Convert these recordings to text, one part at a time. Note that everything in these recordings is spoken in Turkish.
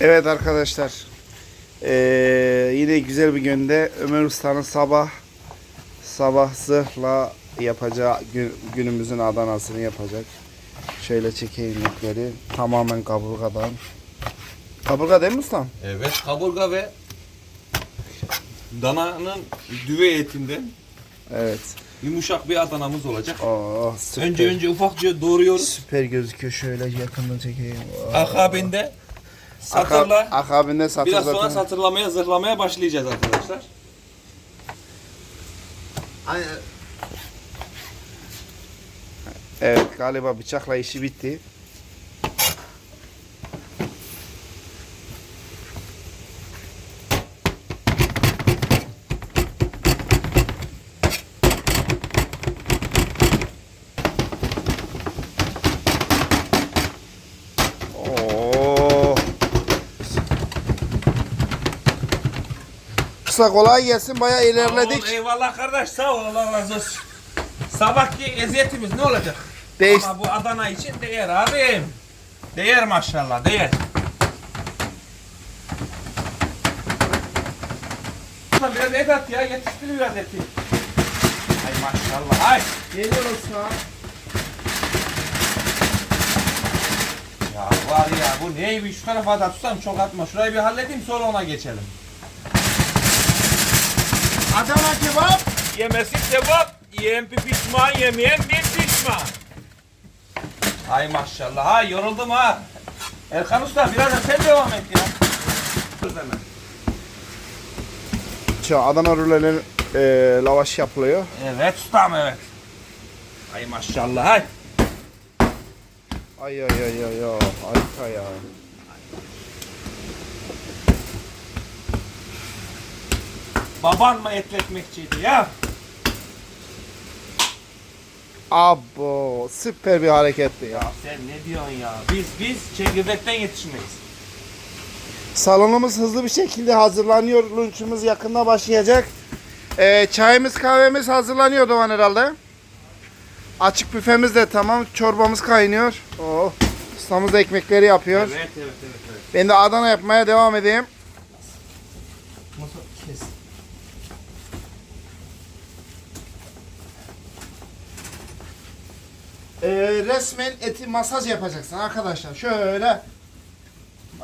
Evet arkadaşlar. Ee, yine güzel bir günde Ömer Usta'nın sabah sabah zırhla yapacağı gün- günümüzün Adana'sını yapacak. Şöyle çekeyim ipleri. Tamamen kaburgadan. Kaburga değil mi ustam? Evet kaburga ve dananın düve etinden Evet. yumuşak bir Adana'mız olacak. Süper. Önce önce ufakça doğruyoruz. süper gözüküyor. Şöyle yakından çekeyim. Oo. Akabinde satırla Aka- akabinde satır biraz sonra zaten. satırlamaya zırhlamaya başlayacağız arkadaşlar. Evet galiba bıçakla işi bitti. Kısa kolay gelsin bayağı ilerledik. Oğlum, eyvallah kardeş sağ ol Allah razı olsun. Sabahki eziyetimiz ne olacak? Değiş Ama bu Adana için değer abim. Değer maşallah değer. Ulan Biraz et at ya yetiştir biraz eti. Ay maşallah ay. Geliyor usta. Ya var ya bu neymiş şu tarafa da tutsam çok atma. Şurayı bir halledeyim sonra ona geçelim. Adana kebap. Yemesi sevap, yiyen bir pişman, yemeyen bir pişman. Ay maşallah, ay yoruldum ha. Erkan Usta biraz da sen devam et ya. Dur hemen. Şu Adana rulenin e, lavaş yapılıyor. Evet ustam evet. Ay maşallah ay. Ay ay ay ay ay. Harika ya. Baban mı etli ekmekçiydi ya? Abo süper bir hareketti ya. Ya sen ne diyorsun ya? Biz biz çekirdekten yetişmeyiz. Salonumuz hızlı bir şekilde hazırlanıyor. Lunchumuz yakında başlayacak. E, çayımız kahvemiz hazırlanıyor Doğan herhalde. Açık büfemiz de tamam. Çorbamız kaynıyor. Oh. Ustamız da ekmekleri yapıyor. Evet evet evet. evet. Ben de Adana yapmaya devam edeyim. Kes. Ee, resmen eti masaj yapacaksın arkadaşlar. Şöyle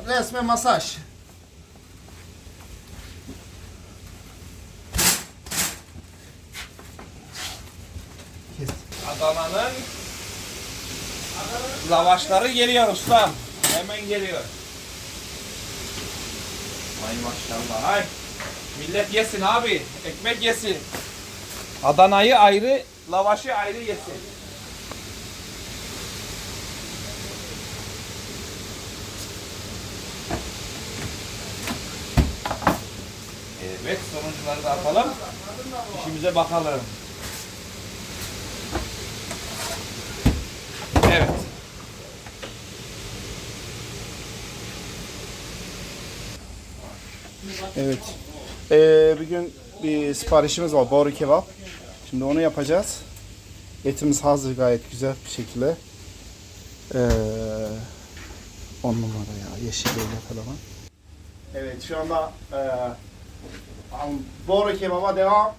resmen masaj. Kes. Adana'nın lavaşları geliyor ustam. Hemen geliyor. Ay maşallah ay. Millet yesin abi. Ekmek yesin. Adana'yı ayrı, lavaşı ayrı yesin. Evet sonuçları da atalım. İşimize bakalım. Evet. Evet. Ee, bir gün bir siparişimiz var. Boru kebap. Şimdi onu yapacağız. Etimiz hazır gayet güzel bir şekilde. Ee, on numara ya. Yeşil böyle falan. Evet şu anda e, boru kebaba devam.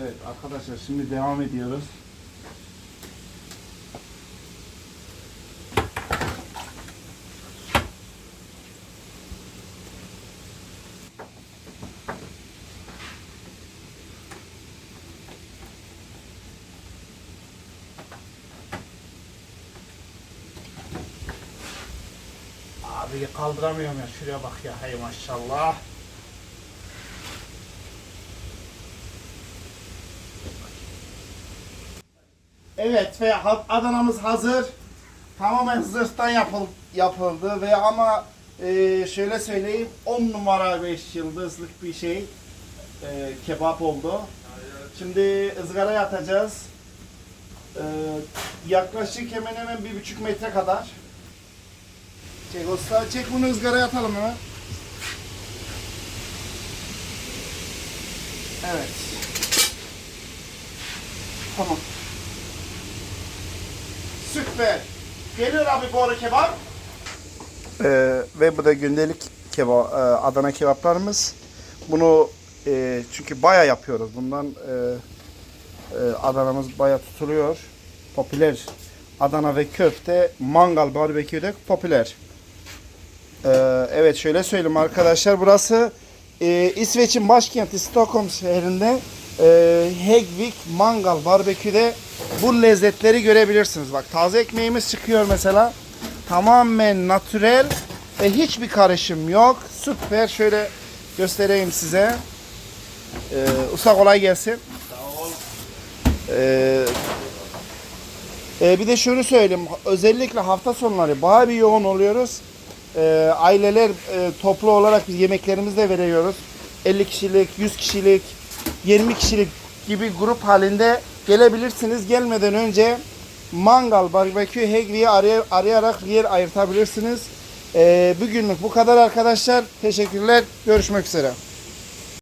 Evet arkadaşlar şimdi devam ediyoruz. Abi kaldıramıyorum ya şuraya bak ya hay maşallah. Evet ve Adana'mız hazır. Tamamen zırhtan yapıl, yapıldı ve ama e, şöyle söyleyeyim 10 numara 5 yıldızlık bir şey e, kebap oldu. Şimdi ızgaraya atacağız. E, yaklaşık hemen hemen bir buçuk metre kadar. Çek usta çek bunu ızgaraya atalım hemen. Evet. Tamam. Süper. Geliyor abi boru kebap. Ee, ve bu da gündelik kebap, e, Adana kebaplarımız. Bunu e, çünkü baya yapıyoruz. Bundan e, e, Adana'mız baya tutuluyor. Popüler. Adana ve köfte mangal barbeküde popüler. Ee, evet şöyle söyleyeyim arkadaşlar. Burası e, İsveç'in başkenti Stockholm şehrinde e, Hegvik Mangal Barbekü'de bu lezzetleri görebilirsiniz. Bak taze ekmeğimiz çıkıyor mesela. Tamamen natürel ve hiçbir karışım yok. Süper. Şöyle göstereyim size. Ee, usta kolay gelsin. Ee, e, bir de şunu söyleyeyim. Özellikle hafta sonları bayağı bir yoğun oluyoruz. Ee, aileler e, toplu olarak biz yemeklerimizi de veriyoruz. 50 kişilik, 100 kişilik, 20 kişilik gibi grup halinde gelebilirsiniz. Gelmeden önce Mangal Barbekü Hegvi'yi aray- arayarak yer ayırtabilirsiniz. Ee, bugünlük bu kadar arkadaşlar. Teşekkürler. Görüşmek üzere.